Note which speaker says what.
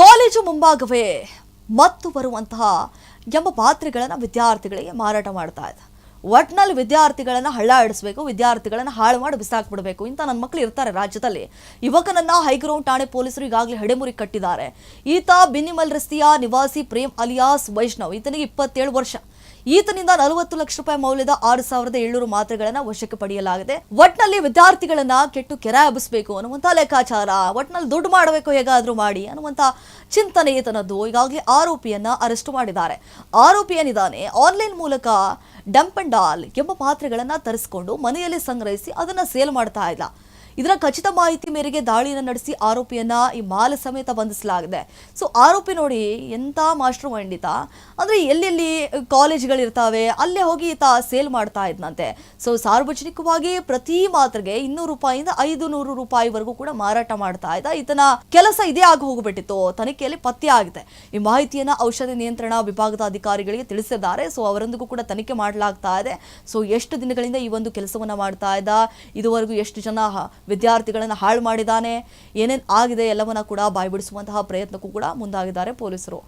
Speaker 1: College ಮುಂಭಾಗವೇ ಮತ್ತು ಬರುವಂತಹ ಎಂಬ ಪಾತ್ರೆಗಳನ್ನು ವಿದ್ಯಾರ್ಥಿಗಳಿಗೆ ಮಾರಾಟ ಮಾಡ್ತಾ ಇದೆ. ಒಟ್ನಲ್ಲಿ ವಿದ್ಯಾರ್ಥಿಗಳನ್ನು ಹಳ್ಳ ಆಡಿಸಬೇಕು ವಿದ್ಯಾರ್ಥಿಗಳನ್ನು ಹಾಳು ಮಾಡಿ ಬಿಸಾಕ್ಬಿಡ್ಬೇಕು ಇಂಥ ನನ್ನ ಮಕ್ಕಳು ಇರ್ತಾರೆ ರಾಜ್ಯದಲ್ಲಿ. ಯುವಕನನ್ನ ಹೈಗ್ರೌಂಡ್ ಠಾಣೆ ಪೊಲೀಸರು ಈಗಾಗಲೇ ಹೆಡೆಮುರಿ ಕಟ್ಟಿದ್ದಾರೆ. ಈತ ಬಿನ್ನಿಮಲ್ ರಸ್ತಿಯ ನಿವಾಸಿ ಪ್ರೇಮ್ ಅಲಿಯಾಸ್ ವೈಷ್ಣವ್. ಈತನಿಗೆ ಇಪ್ಪತ್ತೇಳು ವರ್ಷ. ಈತನಿಂದ ನಲವತ್ತು ಲಕ್ಷ ರೂಪಾಯಿ ಮೌಲ್ಯದ ಆರು ಸಾವಿರದ ಏಳ್ನೂರು ಮಾತ್ರೆಗಳನ್ನ ವಶಕ್ಕೆ ಪಡೆಯಲಾಗಿದೆ. ಒಟ್ನಲ್ಲಿ ವಿದ್ಯಾರ್ಥಿಗಳನ್ನ ಕೆಟ್ಟು ಕೆರೆ ಹಬ್ಬಿಸಬೇಕು ಅನ್ನುವಂತ ಲೆಕ್ಕಾಚಾರ. ಒಟ್ನಲ್ಲಿ ದುಡ್ಡು ಮಾಡಬೇಕು ಹೇಗಾದ್ರೂ ಮಾಡಿ ಅನ್ನುವಂತ ಚಿಂತನೆ ಈತನದ್ದು. ಈಗಾಗಲೇ ಆರೋಪಿಯನ್ನ ಅರೆಸ್ಟ್ ಮಾಡಿದ್ದಾರೆ. ಆರೋಪಿ ಏನಿದ್ದಾನೆ ಆನ್ಲೈನ್ ಮೂಲಕ ಡಂಪ್ ಅಂಡ್ ಡಾಲ್ ಎಂಬ ಪಾತ್ರೆಗಳನ್ನ ತರಿಸಿಕೊಂಡು ಮನೆಯಲ್ಲಿ ಸಂಗ್ರಹಿಸಿ ಅದನ್ನ ಸೇಲ್ ಮಾಡ್ತಾ ಇದ್ದ. ಇದರ ಖಚಿತ ಮಾಹಿತಿ ಮೇರೆಗೆ ದಾಳಿಯನ್ನು ನಡೆಸಿ ಆರೋಪಿಯನ್ನ ಈ ಮಾಲ ಸಮೇತ ಬಂಧಿಸಲಾಗಿದೆ. ಸೊ ಆರೋಪಿ ನೋಡಿ ಎಂತ ಮಾಸ್ಟರ್ ಮೈಂಡಿತ ಅಂದ್ರೆ ಎಲ್ಲೆಲ್ಲಿ ಕಾಲೇಜ್ಗಳಿರ್ತಾವೆ ಅಲ್ಲೇ ಹೋಗಿ ಈತ ಸೇಲ್ ಮಾಡ್ತಾ ಇದ್ನಂತೆ. ಸೊ ಸಾರ್ವಜನಿಕವಾಗಿ ಪ್ರತಿ ಮಾತ್ರೆಗೆ ಇನ್ನೂರು ರೂಪಾಯಿಯಿಂದ ಐದು ನೂರು ರೂಪಾಯಿವರೆಗೂ ಕೂಡ ಮಾರಾಟ ಮಾಡ್ತಾ ಇದ್ದ. ಈತನ ಕೆಲಸ ಇದೇ ಆಗಿ ಹೋಗ್ಬಿಟ್ಟಿತ್ತು. ತನಿಖೆಯಲ್ಲಿ ಪತ್ತೆ ಆಗಿದೆ. ಈ ಮಾಹಿತಿಯನ್ನ ಔಷಧಿ ನಿಯಂತ್ರಣ ವಿಭಾಗದ ಅಧಿಕಾರಿಗಳಿಗೆ ತಿಳಿಸಿದ್ದಾರೆ. ಸೊ ಅವರೊಂದಿಗೂ ಕೂಡ ತನಿಖೆ ಮಾಡಲಾಗ್ತಾ ಇದೆ. ಸೊ ಎಷ್ಟು ದಿನಗಳಿಂದ ಈ ಒಂದು ಕೆಲಸವನ್ನ ಮಾಡ್ತಾ ಇದ್ದ? ಇದುವರೆಗೂ ಎಷ್ಟು ಜನ ವಿದ್ಯಾರ್ಥಿಗಳನ್ನ ಹಾಳು ಮಾಡಿದ್ದಾನೆ ಏನೇನು ಆಗಿದೆ ಎಲ್ಲವನ್ನ ಕೂಡ ಬಾಯ್ಬಿಡಿಸುವಂತಹ ಪ್ರಯತ್ನಕ್ಕೂ ಕೂಡ ಮುಂದಾಗಿದ್ದಾರೆ ಪೊಲೀಸರು.